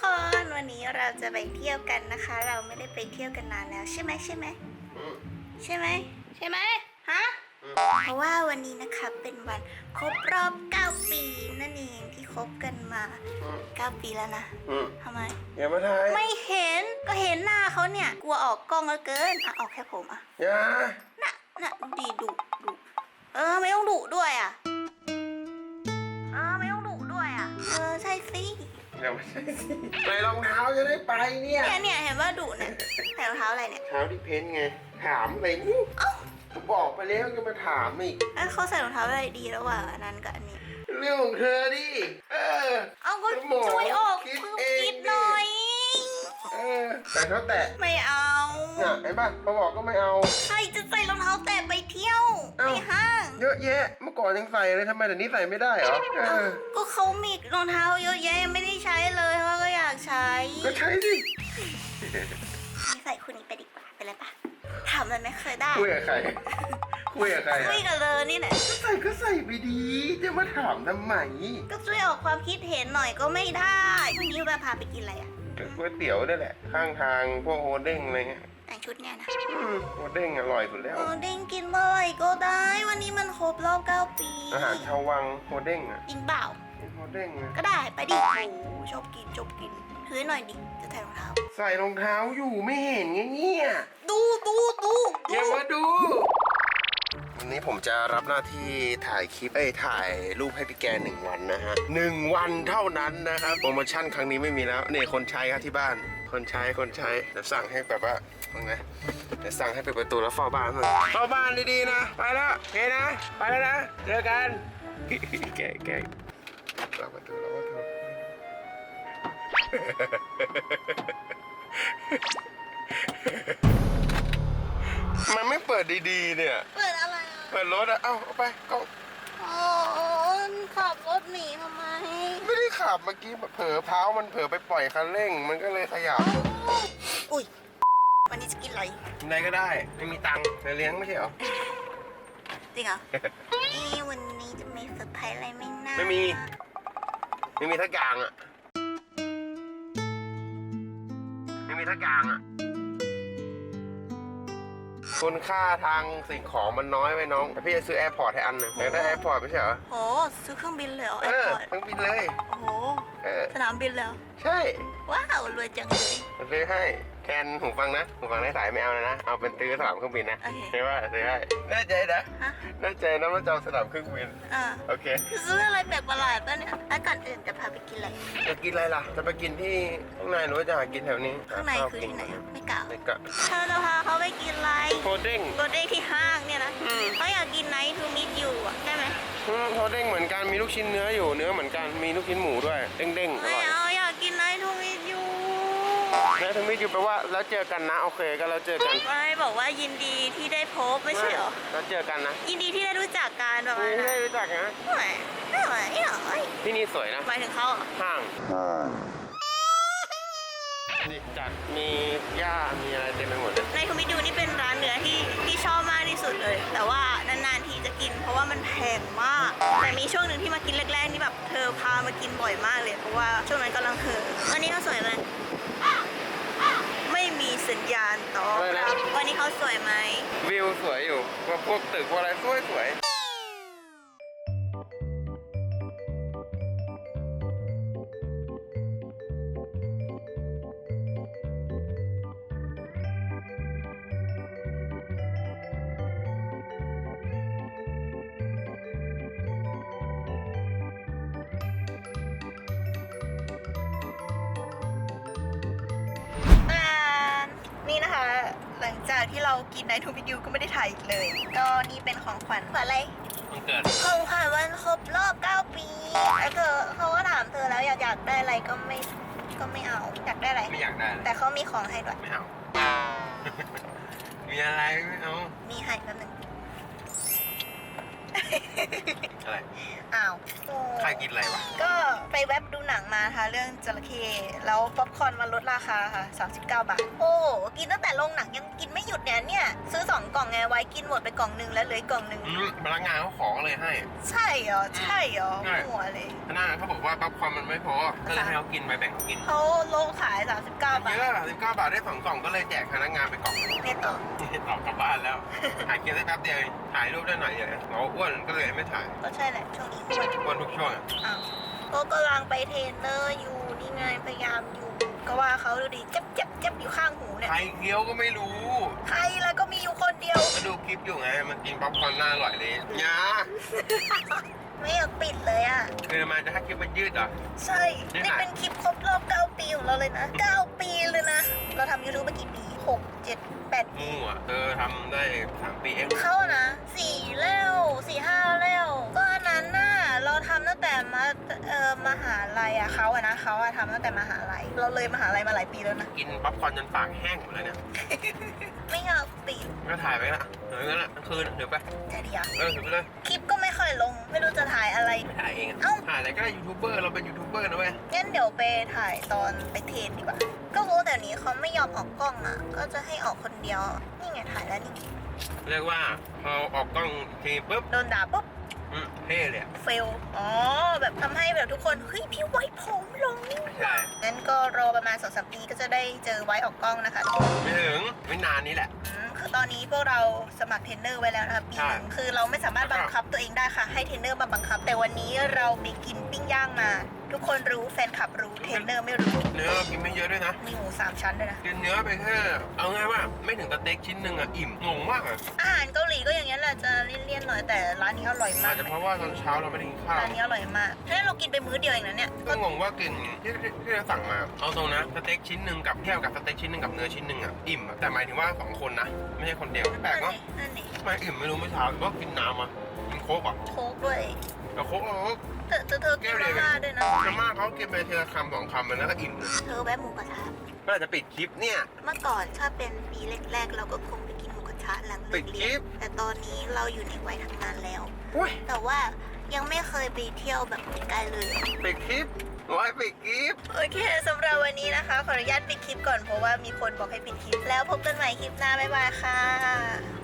คนวันนี้เราจะไปเที่ยวกันนะคะ เราไม่ได้ไปเที่ยวกันนานแล้วใช่ไหมใช่ไหมใช่ไหมใช่ไหมฮะเพราะว่าวันนี้นะคะเป็นวันครบรอบ 9 ปีนั่นเองที่คบกันมา 9 ปีแล้วนะอืมทำไมอย่ามาถ่ายไม่เห็นก็เห็นหน้าเขาเนี่ย กลัวออกกล้องเหลือเกินอะออกแค่ผมอะอย่าน่ะน่ะดีดุดุเออไม่ต้องดุด้วยอะ อย่ามาใช่สิใส่รองเท้าจะได้ไปเนี่ยเนี่ยเนี่ยเห็นว่าดุเนี่ยใส่รองเท้าอะไรเนี่ยเท้าที่เพ้นไง ถามอะไรนี่เอ้าบอกไปแล้วจะมาถามอีกแล้วเขาใส่รองเท้าอะไรดีระหว่างอันนั้นกับอันนี้ เรื่องของเธอดิ เออ เอาก็สมองช่วยออกคิดเพิ่มเองคิดดิหน่อยเออแต่เท้าแตะไม่เอาน่ะเห็นป่ะพอบอกก็ไม่เอา ใครจะใส่รองเท้าแตะไปเที่ยวเอ้าไปห้างเยอะแยะ เมื่อก่อนยังใส่เลยทำไมแต่นี้ใส่ไม่ได้เหรอเออก็เขามีรองเท้าเยอะแยะยังไม่ได้ใช้เลยเขาก็อยากใช้ก็ใช้ดินี่ใส่คุณนี้ไปดีกว่าไปเลยปะถามมันไม่เคยได้คุยกับใครคุยกับใครคุอะยกับเลยนี่แหละก็ใส่ก็ใส่ไปดี จะมาถามทำไมก็ช่วยออกความคิดเห็นหน่อยก็ไม่ได้วันนี้ว่าพาไปกินอะไรอะ ก๋วยเตี๋ยวนี่แหละ ข้างทางพวกโฮเด้งอะไรเงี้ยแต่งชุดเนี่ยนะอืมโฮเด้งอร่อยสุดแล้ว โอ้เด้งกินเมื่อไหร่ก็ได้ วันนี้มันครบรอบเก้าปีอาหารชาววังโฮเด้งอะจริงเปล่า โฮเด้งอะก็ได้ไปดิโอ้ชอบกินชอบกินถือหน่อยดิจะใส่รองเท้าใส่รองเท้าอยู่ไม่เห็นไงเนี่ยดูดูดูอย่ามาดูวั นี้ผมจะรับหน้าที่ถ่ายคลิปเอ้ยถ่ายรูปให้พี่แกหนึ่งวันนะฮะหนึ่งวันเท่านั้นนะครับโปรโมชั่นครั้งนี้ไม่มีแล้วเนี่ยคนใช้ครับที่บ้าน คนใช้คนใช้เดี๋ยวสั่งให้แบบว่าฟังนะเดี๋ยวสั่งให้เปิดประตูแล้วเฝ้าบ้านมึงเฝ้าบ้านดีๆนะ ไปแล้วโอเคนะ ไปแล้วนะเจอกันแกแกล็อกประตูแล็อกประตูมันไม่เปิดดีๆเนี่ย เปิดอะไร เปิดรถอะเอ้าเอาไปก็โอ้ขับรถหนีทำไมไม่ได้ขับเมื่อกี้เผลอเท้ามันเผลอไปปล่อยคันเร่ง มันก็เลยขยับอุ้ยวันนี้จะกินอะไรอะไรก็ได้ไม่มีตังค์จะเลี้ยงไม่ใช่เหรอจริงเหรอเอ๊ะวันนี้จะมีเซอร์ไพรส์อะไรไหมนะไม่มี ไม่มีทักอย่างอะไม่มีทักอย่างอะ คุณค่าทางสิ่งของมันน้อยไปน้องแต่พี่จะซื้อแอร์พอร์ตให้อันหนึ่งอยากได้แอร์พอร์ตไม่ใช่เหรอ โหซื้อเครื่องบินเลยเหรอเอแอร์อพอร์ตทั้งบินเลย โอ้โห เออ สนามบินแล้วใช่ว้าว รวยจังเลย ซื้อให้ แทนหูฟังนะหูฟังได้สายไม่เอานะนะ เอาเป็นตื้อสนามเครื่องบินนะโอเค ใช่ว่าซื้อให้แน่ใจนะฮะแน่ใจนะว่าจะเอาสนามเครื่องบินอ่าโอเค ซื้ออะไรแปลกประหลาดป่ะเนี่ยแล้วก่อนอื่นจะพาไปกินอะไรจะกินอะไรล่ะ จะไปกินที่ข้างในหรือว่าจะหากินแถวนี้ข้างในหข้วคือที่ไหนกิอะไม่กล่าวในกะเธอจะพาเขาไปกินอะไรโฮเด้งรถเด้งที่ห้างเนี่ยนะอืม เขาอยากกินไนท์ทูมิทอยู่อะได้ไหมอืมโฮเด้งเหมือนกัน มีลูกชิ้นเนื้ออยู่ เนื้อเหมือนกัน มีลูกชิ้นหมูด้วย เด้งๆอไม่ร่อยเอาอยากกินไนท์ทูมิทอยู่ แล้วทมิตอยู่แปลว่าแล้วเจอกันนะโอเคก็แล้วเจอกันไม่บอกว่ายินดีที่ได้พบไม่ใช่เหรอแล้วเจอกันนะ ยินดีที่ได้รู้จักกันประมาณไม่นั้นได้รู้จักนะไม่ไม่ไม่ไม่หรอที่นี่สวยนะหมายถึงเขาเหรอห้างนี่จัดมีหญ้ามีอะไรเต็มไปหมดเลยในทูมิทอยู่นี่เป็นร้านเนื้อที่ที่ชอบมากที่สุดเลย แต่ว่านานๆทีจะกิน เพราะว่ามันแพงมาก แต่มีช่วงหนึ่งที่มากินแรกๆนี่แบบเธอพามากินบ่อยมากเลย เพราะว่าช่วงนั้นกำลังเธอวันนี้เขาสวยไหมไม่มีสัญญาณตอบรับวันนี้เขา สวยไหมวิวสวยอยู่พวกตึกพวกอะไรสวยสวย หลังจากที่เรากินไนทูมิทยูก็ไม่ได้ถ่ายอีกเลย ก็นี่เป็นของขวัญขวัญอะไรมันเกิดของขวัญวันครบรอบ 9 ปีแล้วเธอเขาก็ถามเธอแล้วอยากอยากได้อะไรก็ไม่ก็ไม่เอาอยากได้อะไร ไม่อยากได้แต่เขามีของให้ด้วยไม่เอา มีอะไรไม่เอา มีให้แป๊บนึง อะไรอ้าวโอ้ใครายกินอะไรวะก็ไปแวบดูหนังมาค่ะเรื่องจระเข้แล้วป๊อปคอร์นมาลดราคาค่ะ 39 บาท โอ้กินตั้งแต่โรงหนังยังกินไม่หยุดเนี่ยเนี่ย ซื้อ 2 กล่องไงไว้กินหมดไปกล่องหนึงแล้วเหลืออีกกล่องหนึงอืมพนักงานเขาขอเลยให้ ใช่เหรอใช่เหรอใช่ หัวเลยพนักงานเขาบอกว่าป๊อปคอร์นมันไม่พอ ก็เลยให้เขากินไปแบ่งเขากินเขาโลขาย 39 บาเยทอะสิบเก้าบาทได้สองกล่องก็เลยแจกพนักงานไปกล่องไม่ต่อ ต่อกลับบ้านแล้วถ่ายคลิปได้แป๊บเดียวเอง ถ่ายรูปได้หน่อยเดียวเราอ้วนก็เลยไม่ถ่ายก็ใช่แหละช่วงนี้อ้วนอ้วนทุกช่วงอะอ้าวก็กำลังไปเทรนเนอร์อยู่นี่ไงพยายามอยู่ ก็ว่าเขาดูดิเจ็บเจ็บเจ็บอยู่ข้างหูเนี่ย ใครเคี้ยวก็ไม่รู้ใครแล้วก็มีอยู่คนเดียวมาดูคลิปอยู่ไง มันกินป๊อปคอร์นน่าอร่อยเลยยาไม่อยากปิดเลยอะ คือมาจะให้คลิปมันยืดเหรอ ใช่ นี่นี่ค่ะเป็นคลิปครบรอบ 9 ปีของเราเลยนะ 9 ปีเลยนะ เราทำ YouTube มากี่ปี 6 7 8ปีมู่อะเธอทำได้สามปีเองเข้านะ4แล้ว4 5แล้วก็อันนั้นน่ะเราทำตั้งแต่มาเอ่อมหาลัยอะเขาอะนะเขาอะทำตั้งแต่มหาลัยเราเลยมหาลัยมาหลายปีแล้วนะกินป๊อปคอร์นจนปากแห้งหมดแล้วเนี่ยไม่อยากปิดก็ถ่ายไปละเอองั้นแหละทั้งคืนเดี๋ยวไปจะดีอะเออถือไปเลยคลิปก็ไม่ค่อยลง ไม่รู้จะถ่ายอะไรไม่ถ่ายเองอะเอ้าถ่ายอะไรก็ได้ยูทูบเบอร์เราเป็นยูทูบเบอร์นะเว้ยงั้นเดี๋ยวไปถ่ายตอนไปเทรนดีกว่า ก็รู้แต่นี้เขาไม่ยอมออกกล้องอะ ก็จะให้ออกคนเดียว นี่ไงถ่ายแล้วนี่ เรียกว่าพอออกกล้องทีปุ๊บโดนด่าปุ๊บ อืมเท่เลยอะเฟล อ๋อ แบบทำให้แบบทุกคน เฮ้ย พี่ไว้ผมลงนี่ใช่งั้นก็รอประมาณสองสามปีก็จะได้เจอไว้ออกกล้องนะคะทุกคนไม่ถึงไม่นานนี้แหละ อืมคือตอนนี้พวกเราสมัครเทรนเนอร์ไว้แล้วนะคะปีหนึ่งใช่คือเราไม่สามารถบังคับตัวเองได้ค่ะ ให้เทรนเนอร์มาบังคับ แต่วันนี้เราไปกินปิ้งย่างมา ทุกคนรู้แฟนคลับรู้เทรนเนอร์ไม่รู้ เนื้อเรากินไม่เยอะด้วยนะ มีหมูสามชั้นด้วยนะ กินเนื้อไปแค่เอาง่ายว่าไม่ถึงสเต็กชิ้นหนึ่งอะอิ่มงงมากอะอาหารเกาหลีก็อย่างนี้ยแหละจะเลี่ยนๆหน่อยแต่ร้านนี้อร่อยมาอากจจะเพราะว่าตอนเช้าเราไม่ได้กินข้าวร้านนี้อร่อยมากถ้าเรากินไปมื้อเดียวเองนะเนี่ยก็งงว่ากินที่ที่ที่เราสั่งมาเอาตรงนะสเต็กชิ้นหนึ่งกับเทียบกับสเต็กชิ้นหนึ่งกับเนื้อชิ้นหนึ่งอะอิ่มอะแต่หมายถึงว่าสองคนนะไม่ใช่คนเดียวแปลกเนาะนั่นนี่ทำไมอิ่มไม่รู้เมื่อเช้าหรือว่ากินน้ำอะกินโค้กอะโค้กด้วย แต่โค้กเราก็เธอเธอเธอกินมาม่าด้วยนะ มาม่าเขากินไปทีละคำสองคำมันแล้วก็อิ่มเลยเธอแวะหมูกระทะก็อาจจะปิดคลิปเนี่ย เมื่อก่อนถ้าเป็นปีแรกๆ เราก็คงไปกินหมูกระทะหลังเลิปิกดคเรีลิยนปแต่ตอนนี้เราอยู่ในวัยทำงานแล้ว อุ้ยแต่ว่ายังไม่เคยไปเที่ยวแบบไกลเลยปิดคลิปโอ้ยปิดคลิป โอเคสำหรับวันนี้นะคะ ขออนุญาตปิดคลิปก่อนเพราะว่ามีคนบอกให้ปิดคลิป แล้วพบกันใหม่คลิปหน้าบ๊ายบายค่ะ